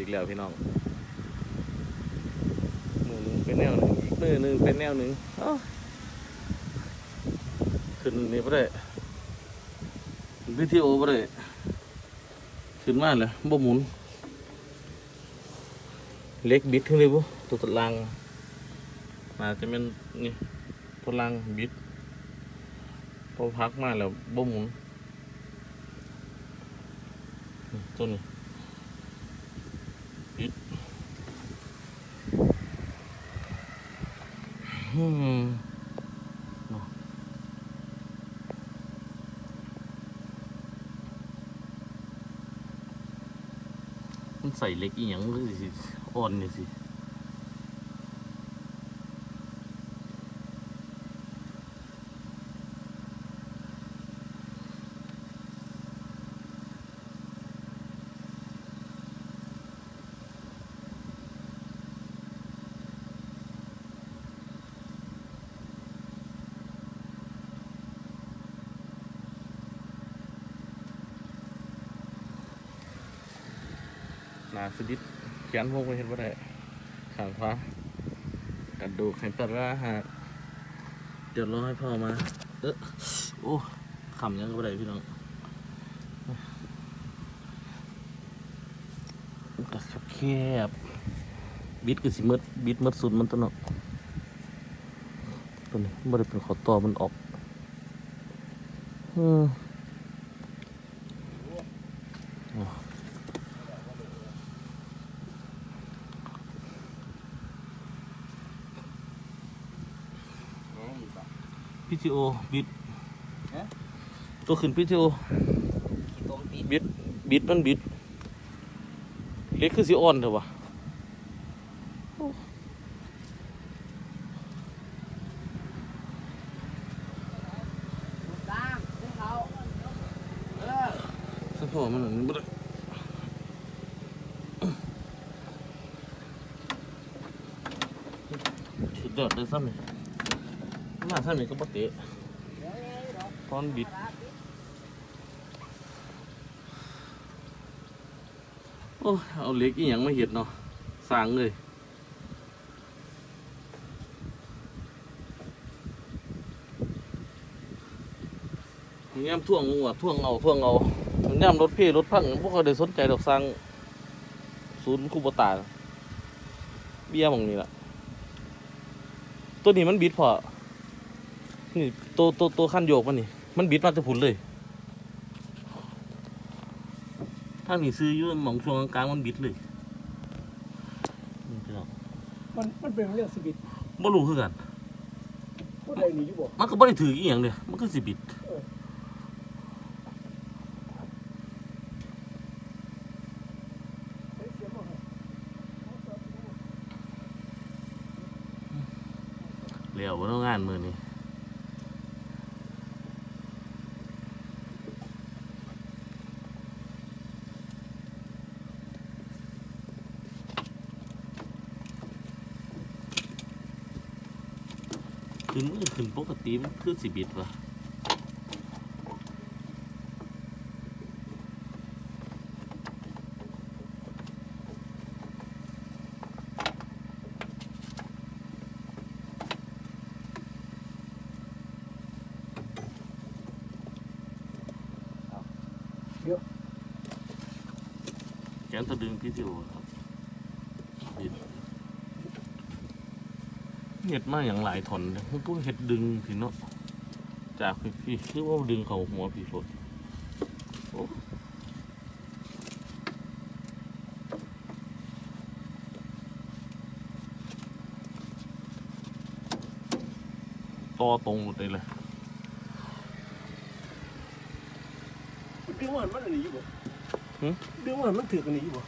อีกแล้วพี่น้องมือหนึงเป็นแนวหนึ่งอีกมือหนึ่งเป็นแนวหนึ่งอ้าขึ้นนี่บ่ได้วิดีโอบ่ได้ขึ้นมาเลยบ่หมุน เล็กบิดขึ้นเลยบ่ตัวตลังอาจะเป็นนี่ตัวลังบิดพอพักมาแล้วบ่หมุนตัวนี้บิดอื มันใส่เล็กอีหยังมันก็สิอ่อนนี่สิ หนาสดิดแขนพวกไปเห็นว่าได้ขางฟ้ากระดูกแข็งตะระหักเดี๋ยวรอให้พ่อมา เออโอ้ขำยังก็ไม่ได้พี่น้องกระสับแคบบิดก็สิมืดบิดมืดสุดมันตัวเนาะตัวนี้ไม่ได้เป็นขอต่อมันออก อืม พีทีโอบิดฮะตัวขึ้นพีทีโอขี้ตมตีนบิดบิดมันบิดเล็กคือสีอ่อนเถอะวะตามขึ้นเขาเออสักพอมันหนึ่งบ่ได้สุดยอดเลยซ้ำนี่ มาซ้ำนี่ก็ปกติตอนบิดโอ้เอาเล็กอีหยังมาเห็ดเนาะสางเลยย่ำท่วงงัวท่วงเงาท่วงเงาย่ำรถพี่รถพังพวกเขาได้สนใจดอกสังศูนย์คูบตาเบี้ยมองนี้ละตัวนี้มันบิดพอ นี่ตัวตัวตัวขั้นโยกมันนี่ มันบิดมาจะผุนเลยถ้านี่ซื้ออยืมหมองช่วงกลางๆมันบิดเลยนี่พี่น้องมันมันเป็นเรื่องสบิดบ่รู้คือกันผู้ใดหนีอยู่บ่มันก็บ่ได้ถืออีหยังเลยมันก็สิบิดเฮ้ยเสียบ่ให้เลี้ยวบ่ต้องงานมือนี้ ขึ้นมันก็ขึ้นปกติมันคือสิบิดวะแกนตะดึงพี่จิวครับบิด เห็ดมาอย่างหลายถอนเลยพวกเห็ดดึงพี่เนาะจากพี่พี่คือว่าดึงเขาหัวพี่ฝนโอ้ต่อตรงหมดเลยเลยดึงว่ามันอันนี้อยู่บ่หึดึงว่ามันถือกันนี้อยู่บ่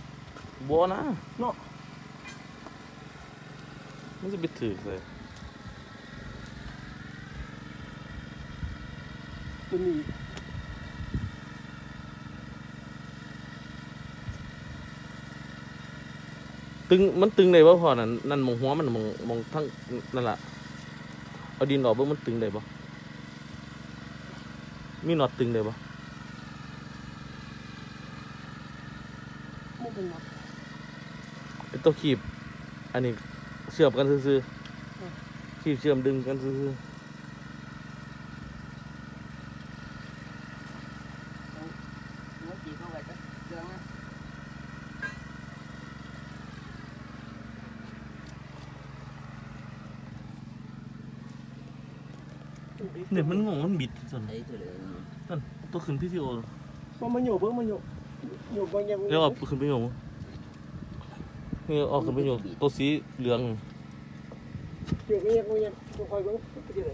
บัวนะเนาะ มันจะไปถือเลยตัวนี้ตึงมันตึงได้บ่พอนั่นนั่นมองหัวมันมองมองทั้งนั่นล่ะเอาดินออกเบิ่งมันตึงได้บ่มีน็อตตึงได้บ่มันเป็นนับเป็นตัวขีบอันนี้ เชื่อมกันซื่อๆขีบเชื่อมดึงกันซื่อหัวจีเข้าไปจะเรื่องนะๆเนี่ยมันงงมันบิดส่วนไอ้ตัวเหลืองนั่นตัวขึ้นพี่ซิโอว่ามันโยกเพิ่งมันโยกโยกบางอย่างเรียกว่าขึ้นไปโยง นี่ออกขึ้นไปโยงตัวสีเหลืองโยกบางอย่างบางย่างคอยเบิ่งไปที่ไหน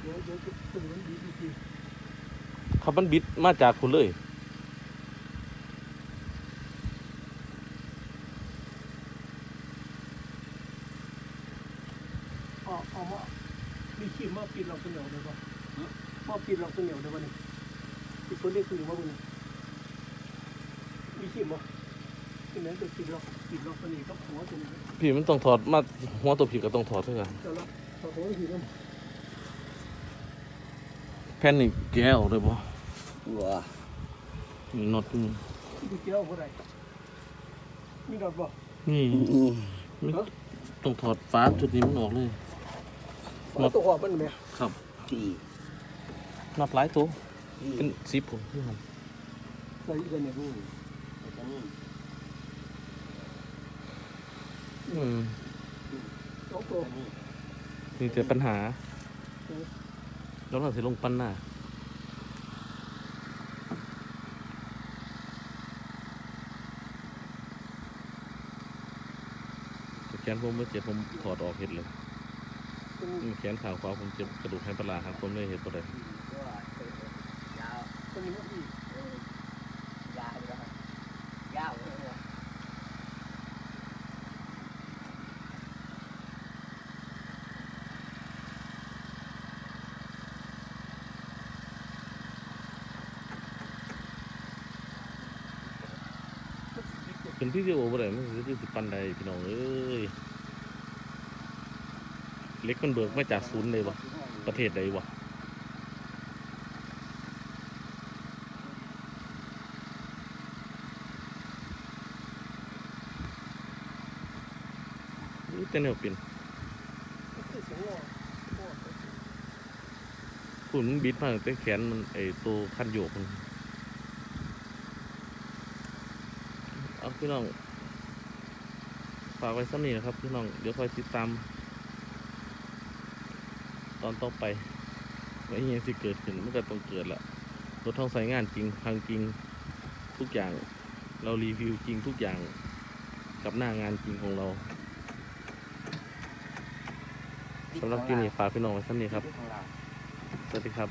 เดี๋ยวเดี๋ยวจะเป็นมันดีดีครับมันบิดมาจากคุณเลย เอาเอามามีขีมมาปิดเราเสนียวได้ปะมาปิดเราเสนียวได้ปะนี่ปิดคนเรียกคือว่าบุญมีขีมบ่ที่ไหนจะปิดเราปิดเราเสนียวกับหัวเสนียวพี่มันต้องถอดมาหัวตัวผีก็ต้องถอดด้วยกันเดี๋ยวเราเราหัวขีมแผ่นนี่แกะออกเลยป่ะว้ามีน็อตนี่มีเจ้าบ่ได้มีดอกบ่นี่มันต้องถอดฟ้าจุดนี้มันออกเลย ฝาตัวหัวมันแม่ครับพี่น็อตหลายตัวพี่เป็นสิบผมพี่ผมใส่กันเนี่ยอืมไอ้ตัวนี้อืมสองตัวตัวนี้นี่แต่ปัญหาแล้วเราสิลงปั้นหน้าแขนผมเมื่อเจ็บผมถอดออกเห็ดเลยเป็น อืมแขนขาขวาผมเจ็บกระดูกไฮปลาครับผมเลยเห็ดตัวใดก็ยาวเป็นมันอีกยาวเลยยาวเลยเป็นพี่ที่โอ้บ่ได้มันคือสิปันใดพี่น้องเอ้ย เล็กมันเบิกมาจากศูนย์เลยวะประเทศใดวะนี่แต่แนวเป็นคุณมันบิดมาตั้งแต่แขนมันไอตัวคันโยกมันเอาพี่น้องฝากไว้สักนี้นะครับพี่น้องเดี๋ยวคอยติดตาม ตอนต่อไปไว่เหยังสิเกิดขึ้นมันก็ต้องเกิดละรถท้องใส่งานจริงพังจริงทุกอย่าง เรารีวิวจริงทุกอย่างกับหน้างานจริงของเราสำหรับที่นี่ฝากพี่น้องไว้สักนี้ครับ สวัสดีครับ